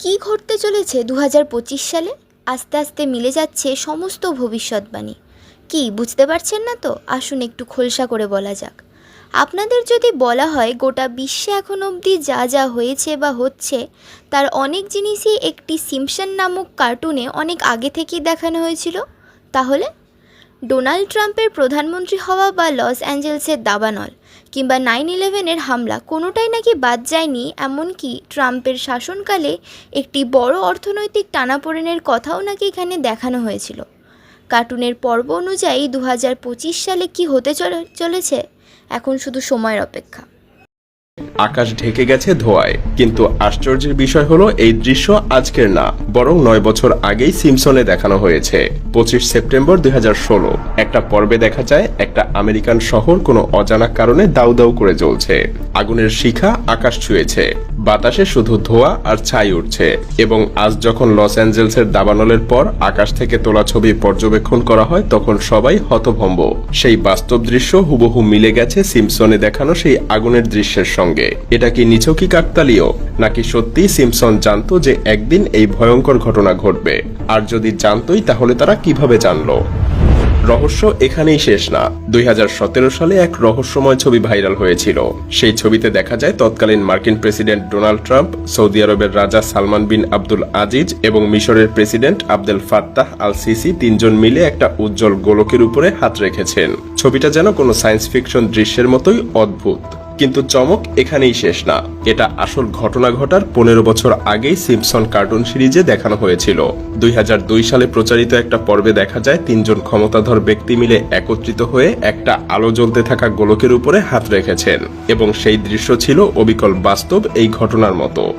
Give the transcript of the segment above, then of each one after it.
কি ঘটতে চলেছে দু হাজার পঁচিশ সালে? আস্তে আস্তে মিলে যাচ্ছে সমস্ত ভবিষ্যৎবাণী। কি, বুঝতে পারছেন না তো? আসুন একটু খোলসা করে বলা যাক। আপনাদের যদি বলা হয় গোটা বিশ্বে এখন অবধি যা যা হয়েছে বা হচ্ছে, তার অনেক জিনিসই একটি সিমসন নামক কার্টুনে অনেক আগে থেকেই দেখানো হয়েছিল। তাহলে? ডোনাল্ড ট্রাম্পের প্রধানমন্ত্রী হওয়া বা লস অ্যাঞ্জেলসের দাবানল কিংবা নাইন ইলেভেনের হামলা কোনোটাই নাকি বাদ যায়নি, এমনকি ট্রাম্পের শাসনকালে একটি বড় অর্থনৈতিক টানাপোড়েনের কথাও নাকি এখানে দেখানো হয়েছিল। কার্টুনের পর্ব অনুযায়ী দু হাজার পঁচিশ সালে কি হতে চলে, চলেছে? এখন শুধু সময়ের অপেক্ষা। আকাশ ঢেকে গেছে ধোয়ায়। কিন্তু আশ্চর্যের বিষয় হলো, এই দৃশ্য আজকের না, বরং নয় বছর আগেই সিমসনে দেখানো হয়েছে। পঁচিশ সেপ্টেম্বর দুই হাজার ষোলো। একটা পর্বে দেখা যায়, একটা আমেরিকান শহর কোনো অজানা কারণে দাউ দাউ করে জ্বলছে। আগুনের শিখা আকাশ ছুঁয়েছে। বাতাসে শুধু ধোঁয়া আর ছাই উঠছে। এবং আজ যখন লস অ্যাঞ্জেলসের দাবানলের পর আকাশ থেকে তোলা ছবি পর্যবেক্ষণ করা হয়, তখন সবাই হতভম্ব। সেই বাস্তব দৃশ্য হুবহু মিলে গেছে সিমসনে দেখানো সেই আগুনের দৃশ্যের সঙ্গে। এটা কি নিছকই কাকতালীয়? নাকি সত্যি সিমসন জানতো যে একদিন এই ভয়ঙ্কর ঘটনা ঘটবে? আর যদি জানতোই, তাহলে তারা কীভাবে জানলো? রহস্য এখানেই শেষ না। দুই হাজার সতেরো সালে এক রহস্যময় ছবি ভাইরাল হয়েছিল। সেই ছবিতে দেখা যায় তৎকালীন মার্কিন প্রেসিডেন্ট ডোনাল্ড ট্রাম্প, সৌদি আরবের রাজা সালমান বিন আব্দুল আজিজ এবং মিশরের president Abdul Fattah al Sisi তিনজন মিলে একটা উজ্জ্বল গোলকের উপরে হাত রেখেছেন। ছবিটা যেন কোনো সায়েন্স ফিকশন দৃশ্যের মতোই অদ্ভুত। কিন্তু চমক এখানেই শেষ না। এটা আসল ঘটনা ঘটার পনেরো বছর আগেই সিমসন কার্টুন সিরিজে দেখানো হয়েছিল। দুই হাজার দুই সালে প্রচারিত একটা পর্বে দেখা যায়, তিনজন ক্ষমতাধর ব্যক্তি মিলে একত্রিত হয়ে একটা আলো জ্বলতে থাকা গোলকের উপরে হাত রেখেছেন। এবং সেই দৃশ্য ছিল অবিকল বাস্তব এই ঘটনার মতো।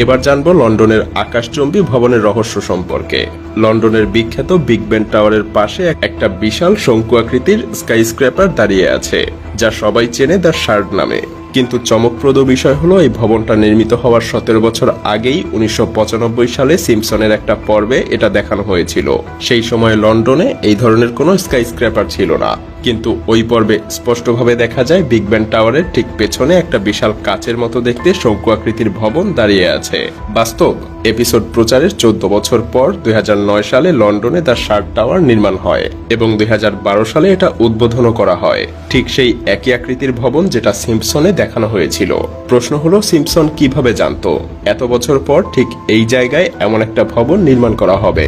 এবার জানব লন্ডনের আকাশচম্বী ভবনের রহস্য সম্পর্কে। লন্ডনের বিখ্যাত বিগ ব্যান টাওয়ারের পাশে একটা বিশাল শঙ্কু আকৃতির স্কাই স্ক্র্যাপার দাঁড়িয়ে আছে, যা সবাই চেনে দ্য শার্ট নামে। কিন্তু চমকপ্রদ বিষয় হলো এই ভবনটা নির্মিত হওয়ার সতেরো বছর আগেই উনিশশো পঁচানব্বই সালে সিমসনের একটা পর্বে এটা দেখানো হয়েছিল। সেই সময় লন্ডনে এই ধরনের কোনো স্কাই স্ক্র্যাপার ছিল না। কিন্তু ওই পর্বে স্পষ্টভাবে দেখা যায় বিগ ব্যান টাওয়ারের ঠিক পেছনে একটা বিশাল কাচের মতো দেখতে শঙ্কু আকৃতির ভবন দাঁড়িয়ে আছে। বাস্তব, এপিসোড প্রচারের চোদ্দ বছর পর দুই হাজার নয় সালে লন্ডনে তার শার্ক টাওয়ার নির্মাণ হয় এবং দুই হাজার বারো সালে এটা উদ্বোধনও করা হয়। ঠিক সেই একই আকৃতির ভবন যেটা সিম্পসনে দেখানো হয়েছিল। প্রশ্ন হলো, সিম্পসন কীভাবে জানতো? এত বছর পর ঠিক এই জায়গায় এমন একটা ভবন নির্মাণ করা হবে।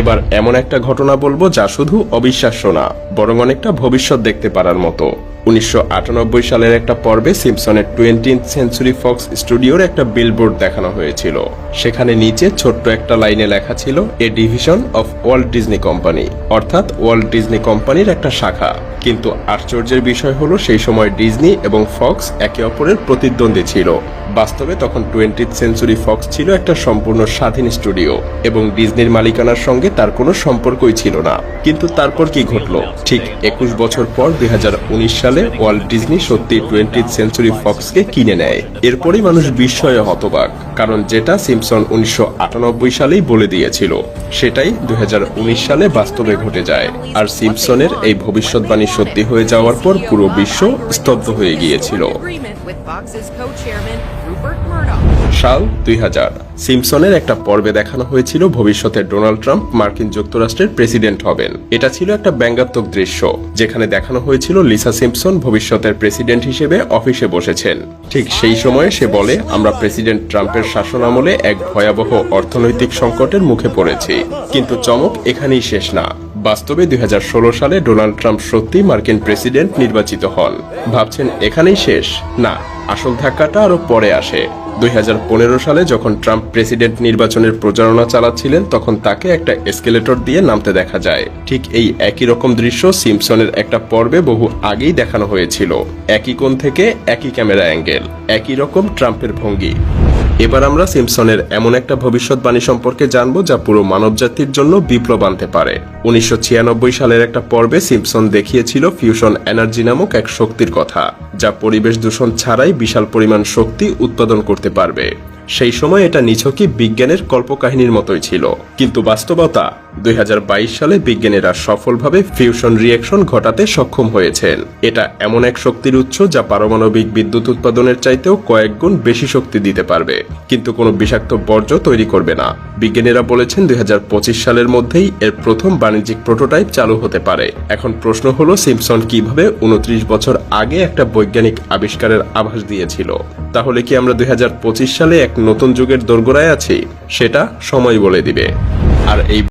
এবার এমন একটা ঘটনা বলব যা শুধু অবিশ্বাস্য না, বরং অনেকটা ভবিষ্যৎ দেখতে পারার মতো। উনিশশো আটানব্বই সালের একটা পর্বে সিমসনের টোয়েন্টিন্থ সেঞ্চুরি ফক্স স্টুডিওর একটা বিলবোর্ড দেখানো হয়েছিল। সেখানে নিচে ছোট্ট একটা লাইনে লেখা ছিল a division of Walt Disney company অর্থাৎ ওয়ার্ল্ড ডিজনি কোম্পানির একটা শাখা। কিন্তু আশ্চর্যের বিষয় হলো সেই সময় ডিজনি এবং ফক্স একে অপরের প্রতিদ্বন্দ্বী ছিল। বাস্তবে তখন টোয়েন্টিথ সেঞ্চুরি ফক্স ছিল একটা সম্পূর্ণ স্বাধীন স্টুডিও এবং ডিজনির মালিকানার সঙ্গে তার কোনো সম্পর্কই ছিল না। কিন্তু তারপর কি ঘটলো? ঠিক একুশ বছর পর দুই হাজার উনিশ সালে ওয়ার্ল্ড ডিজনি সত্যি টোয়েন্টিথ সেঞ্চুরি ফক্সকে কিনে নেয়। এরপরই মানুষ বিস্ময়ে হতবাক, কারণ যেটা সিমসন উনিশশো আটানব্বই সালেই বলে দিয়েছিল, সেটাই দুই হাজার উনিশ সালে বাস্তবে ঘটে যায়। আর সিমসনের এই ভবিষ্যৎবাণী সত্যি হয়ে যাওয়ার পর পুরো বিশ্ব স্তব্ধ হয়ে গিয়েছিল. সাল দুই হাজার। সিমসনের একটা পর্বে দেখানো হয়েছিল ভবিষ্যতে ডোনাল্ড ট্রাম্প মার্কিন যুক্তরাষ্ট্রের প্রেসিডেন্ট হবেন। এটা ছিল একটা ব্যঙ্গাত্মক দৃশ্য, যেখানে দেখানো হয়েছিল লিসা সিমসন ভবিষ্যতের প্রেসিডেন্ট হিসেবে অফিসে বসেছেন। ঠিক সেই সময়ে সে বলে, আমরা প্রেসিডেন্ট ট্রাম্পের শাসন আমলে এক ভয়াবহ অর্থনৈতিক সংকটের মুখে পড়েছি, কিন্তু চমক এখানেই শেষ না। বাস্তবে দুই সালে ডোনাল্ড ট্রাম্প সত্যি মার্কিন প্রেসিডেন্ট নির্বাচিত হন। ভাবছেন এখানেই শেষ? না, আসল ধাক্কাটা আরও পরে আসে। দুই হাজার পনেরো সালে যখন ট্রাম্প প্রেসিডেন্ট নির্বাচনের প্রচারণা চালাচ্ছিলেন, তখন তাকে একটা এসকেলেটর দিয়ে নামতে দেখা যায়। ঠিক এই একই রকম দৃশ্য সিমসনের একটা পর্বে বহু আগেই দেখানো হয়েছিল। একই কোণ থেকে একই ক্যামেরা অ্যাঙ্গেল, একই রকম ট্রাম্পের ভঙ্গি। এবার আমরা সিম্পসনের এমন একটা ভবিষ্যৎবাণী সম্পর্কে জানব যা পুরো মানবজাতির জন্য বিপ্লব আনতে পারে। উনিশশো ছিয়ানব্বই সালের একটা পর্বে সিম্পসন দেখিয়েছিল ফিউশন এনার্জি নামক এক শক্তির কথা, যা পরিবেশ দূষণ ছাড়াই বিশাল পরিমাণ শক্তি উৎপাদন করতে পারবে। সেই সময় এটা নিছকই বিজ্ঞানের কল্পকাহিনীর মতোই ছিল। কিন্তু বাস্তবতা, দুই হাজার বাইশ সালে বিজ্ঞানীরা সফলভাবে ফিউশন রিয়াকশন ঘটাতে সক্ষম হয়েছেন। এটা এমন এক শক্তির উৎস যা পারমাণবিক বিদ্যুৎ উৎপাদনের চাইতেও কয়েক গুণ বেশি শক্তি দিতে পারবে। কিন্তু কোনো বিষাক্ত বর্জ্য তৈরি করবে না। বিজ্ঞানীরা বলেছেন দুই সালের মধ্যেই এর প্রথম বাণিজ্যিক প্রোটোটাইপ চালু হতে পারে। এখন প্রশ্ন হলো, সিমসন কীভাবে উনত্রিশ বছর আগে একটা বৈজ্ঞানিক আবিষ্কারের আভাস দিয়েছিল? তাহলে কি আমরা দুই হাজার পঁচিশ সালে এক নতুন যুগের দোরগোড়ায় আছি? সেটা সময় বলে দিবে। আর এই